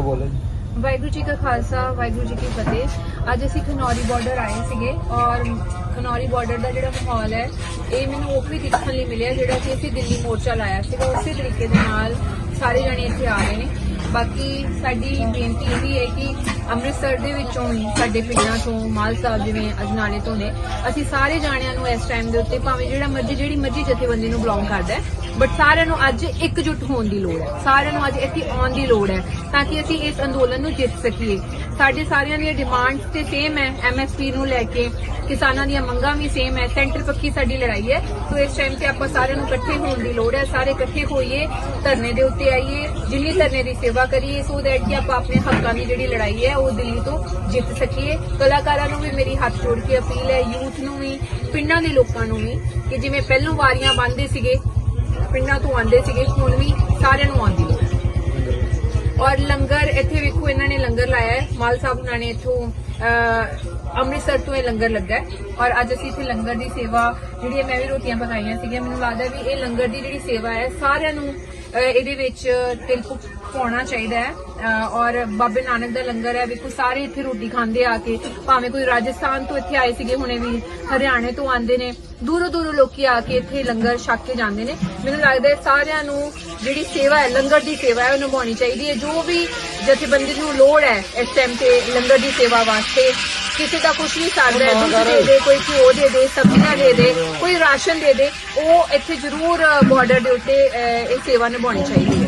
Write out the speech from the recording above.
ਬੋਲੋ ਬੋਲੋ ਵਾਹਿਗੁਰੂ ਜੀ ਕਾ ਖਾਲਸਾ, ਵਾਹਿਗੁਰੂ ਜੀ ਕੀ ਫਤਿਹ। ਅੱਜ ਅਸੀਂ ਖਨੌਰੀ ਬਾਰਡਰ ਆਏ ਸੀਗੇ ਔਰ ਖਨੌਰੀ ਬਾਰਡਰ ਦਾ ਜਿਹੜਾ ਮਾਹੌਲ ਹੈ, ਇਹ ਮੈਨੂੰ ਉਹ ਵੀ ਦੇਖਣ ਲਈ ਮਿਲਿਆ ਜਿਹੜਾ ਕਿ ਅਸੀਂ ਦਿੱਲੀ ਮੋਰਚਾ ਲਾਇਆ ਸੀਗਾ। ਉਸੇ ਤਰੀਕੇ ਦੇ ਨਾਲ ਸਾਰੇ ਜਣੇ ਇੱਥੇ ਆ ਰਹੇ ਨੇ। ਬਾਕੀ ਸਾਡੀ ਬੇਨਤੀ ਇਹ ਵੀ ਹੈ ਕਿ ਅੰਮ੍ਰਿਤਸਰ ਦੇ ਵਿੱਚੋਂ ਹੀ, ਸਾਡੇ ਪਿੰਡਾਂ ਤੋਂ, ਮਾਲ ਸਾਹਿਬ ਜਿਵੇਂ ਅਜਨਾਲੇ ਤੋਂ ਨੇ, ਅਸੀਂ ਸਾਰੇ ਜਾਣਿਆਂ ਨੂੰ ਇਸ ਟਾਈਮ ਦੇ ਉੱਤੇ ਭਾਵੇਂ ਜਿਹੜਾ ਮਰਜ਼ੀ, ਜਿਹੜੀ ਮਰਜ਼ੀ ਜਥੇਬੰਦੀ ਨੂੰ ਬਿਲੋਂਗ ਕਰਦਾ ਹੈ ਬਟ ਸਾਰਿਆਂ ਨੂੰ ਅੱਜ ਇਕਜੁੱਟ ਹੋਣ ਦੀ ਲੋੜ ਹੈ। ਸਾਰਿਆਂ ਨੂੰ ਅੱਜ ਇੱਥੇ ਆਉਣ ਦੀ ਲੋੜ ਹੈ, ਤਾਂ ਕਿ ਅਸੀਂ ਇਸ ਅੰਦੋਲਨ ਨੂੰ ਜਿੱਤ ਸਕੀਏ। ਸਾਡੇ ਸਾਰਿਆਂ ਦੀਆਂ ਡਿਮਾਂਡਸ ਤੇ ਸੇਮ ਹੈ ਐਮਐਸਪੀ ਨੂੰ ਲੈ ਕੇ, ਕਿਸਾਨਾਂ ਦੀਆਂ ਮੰਗਾਂ ਵੀ ਸੇਮ ਹੈ ਸੈਂਟਰ ਪੱਕੀ ਸਾਡੀ ਲੜਾਈ ਹੈ। ਸੋ ਇਸ ਟਾਈਮ ਤੇ ਆਪਾਂ ਸਾਰਿਆਂ ਨੂੰ ਇਕੱਠੇ ਹੋਣ ਦੀ ਲੋੜ ਹੈ, ਸਾਰੇ ਇਕੱਠੇ ਹੋਈਏ, ਧਰਨੇ ਦੇ ਉੱਤੇ ਆਈਏ, ਜਿੰਨੀ ਧਰਨੇ ਦੀ ਸੇਵਾ ਕਰੀਏ ਸੋ ਦੈਟ ਕਿ ਆਪਾਂ ਆਪਣੇ ਹੱਕਾਂ ਦੀ ਜਿਹੜੀ ਲੜਾਈ ਹੈ ਉਹ ਦਿੱਲੀ ਤੋਂ ਜਿੱਤ ਸਕੀਏ। ਕਲਾਕਾਰਾਂ ਨੂੰ ਵੀ ਮੇਰੀ ਹੱਥ ਜੋੜ ਕੇ ਅਪੀਲ ਹੈ, ਯੂਥ ਨੂੰ ਵੀ, ਪਿੰਡਾਂ ਦੇ ਲੋਕਾਂ ਨੂੰ ਵੀ, ਕਿ ਜਿਵੇਂ ਪਹਿਲੋਂ ਵਾਰੀਆਂ ਬੰਨਦੇ ਸੀਗੇ, ਪਿੰਡਾਂ ਤੋਂ ਆਉਂਦੇ ਸੀਗੇ, ਹੁਣ ਵੀ ਸਾਰਿਆਂ ਨੂੰ ਆਉਂਦੀ ਹੈ। ਔਰ ਲੰਗਰ, ਇੱਥੇ ਵੇਖੋ ਇਹਨਾਂ ਨੇ ਲੰਗਰ ਲਾਇਆ ਹੈ। ਮਾਲ ਸਾਹਿਬ ਉਹਨਾਂ ਨੇ ਇੱਥੋਂ ਅੰਮ੍ਰਿਤਸਰ ਤੋਂ ਇਹ ਲੰਗਰ ਲੱਗਾ ਔਰ ਅੱਜ ਅਸੀਂ ਇੱਥੇ ਲੰਗਰ ਦੀ ਸੇਵਾ ਜਿਹੜੀ ਮੈਂ ਵੀ ਰੋਟੀਆਂ ਪਕਾਈਆਂ ਸੀਗੀਆਂ, ਮੈਨੂੰ ਲੱਗਦਾ ਵੀ ਇਹ ਲੰਗਰ ਦੀ ਜਿਹੜੀ ਸੇਵਾ ਹੈ, ਸਾਰਿਆਂ ਨੂੰ ਇਹਦੇ ਵਿੱਚ ਤਿਲ ਪਾਉਣਾ ਚਾਹੀਦਾ ਹੈ। ਔਰ ਬਾਬੇ ਨਾਨਕ ਦਾ ਲੰਗਰ ਹੈ, ਵੇਖੋ ਸਾਰੇ ਇੱਥੇ ਰੋਟੀ ਖਾਂਦੇ ਆ ਕੇ। ਭਾਵੇਂ ਕੋਈ ਰਾਜਸਥਾਨ ਤੋਂ ਇੱਥੇ ਆਏ ਸੀਗੇ, ਹੁਣੇ ਵੀ ਹਰਿਆਣੇ ਤੋਂ ਆਉਂਦੇ ਨੇ। ਦੂਰੋਂ ਦੂਰੋਂ ਲੋਕੀ ਆ ਕੇ ਇੱਥੇ ਲੰਗਰ ਛਕ ਕੇ ਜਾਂਦੇ ਨੇ। ਮੈਨੂੰ ਲੱਗਦਾ ਹੈ ਸਾਰਿਆਂ ਨੂੰ ਜਿਹੜੀ ਸੇਵਾ ਹੈ, ਲੰਗਰ ਦੀ ਸੇਵਾ ਹੈ, ਉਹ ਨਿਭਾਉਣੀ ਚਾਹੀਦੀ ਹੈ। ਜੋ ਵੀ ਜਥੇਬੰਦੀ ਨੂੰ ਲੋੜ ਹੈ ਇਸ ਟਾਈਮ ਤੇ ਲੰਗਰ ਦੀ ਸੇਵਾ ਵਾਸਤੇ, ਕਿਸੇ ਦਾ ਕੁਝ ਨਹੀਂ ਸਰਦਾ ਹੈ ਦੁੱਧ ਦੇ ਦੇ, ਕੋਈ ਘਿਓ ਦੇ ਦੇ, ਸਬਜ਼ੀਆਂ ਦੇ ਦੇ, ਕੋਈ ਰਾਸ਼ਨ ਦੇ ਦੇ, ਉਹ ਇੱਥੇ ਜ਼ਰੂਰ ਬਾਰਡਰ ਦੇ ਉੱਤੇ ਇਹ ਸੇਵਾ ਨਿਭਾਉਣੀ ਚਾਹੀਦੀ ਹੈ।